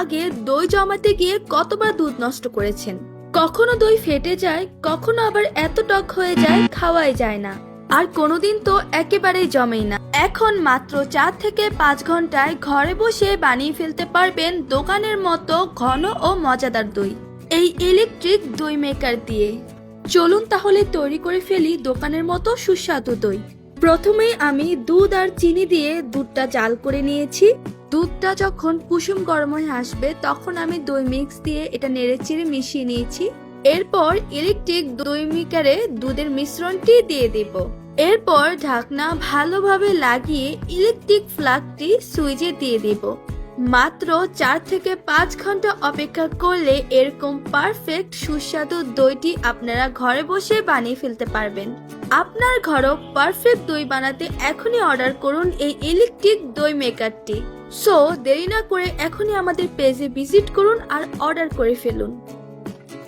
আগে দই জমাতে গিয়ে কতবার দুধ নষ্ট করেছেন? কখনো দই ফেটে যায়, কখনো আবার এত টক হয়ে যায়, খাওয়াই যায় না। আর কোনোদিন তো একেবারেই জমেই না। এখন মাত্র চার থেকে পাঁচ ঘন্টায় ঘরে বসে বানিয়ে ফেলতে পারবেন দোকানের মতো ঘন ও মজাদার দই। এই ইলেকট্রিক দই মেকার দিয়ে। চলুন তাহলে তৈরি করে ফেলি দোকানের মতো সুস্বাদু দই। প্রথমেই আমি দুধ আর চিনি দিয়ে দুধটা জাল করে নিয়েছি। দুধটা যখন কুসুম গরম হয়ে আসবে, তখন আমি দই মিক্স দিয়ে এটা নেড়েচেড়ে মিশিয়ে নিয়েছি। এরপর ইলেকট্রিক দই মিকারে দুধের মিশ্রণটি দিয়ে দেব। এরপর ঢাকনা ভালোভাবে লাগিয়ে ইলেকট্রিক ফ্লাগটি সুইচে দিয়ে দেব। মাত্র চার থেকে পাঁচ ঘণ্টা অপেক্ষা করলে এরকম পারফেক্ট সুস্বাদু দইটি আপনারা ঘরে বসে বানিয়ে ফেলতে পারবেন। আপনার ঘরও পারফেক্ট দই বানাতে এখনই অর্ডার করুন এই ইলেকট্রিক দই মেকারটি সো দেরি না করে এখনই আমাদের পেজে ভিজিট করুন আর অর্ডার করে ফেলুন।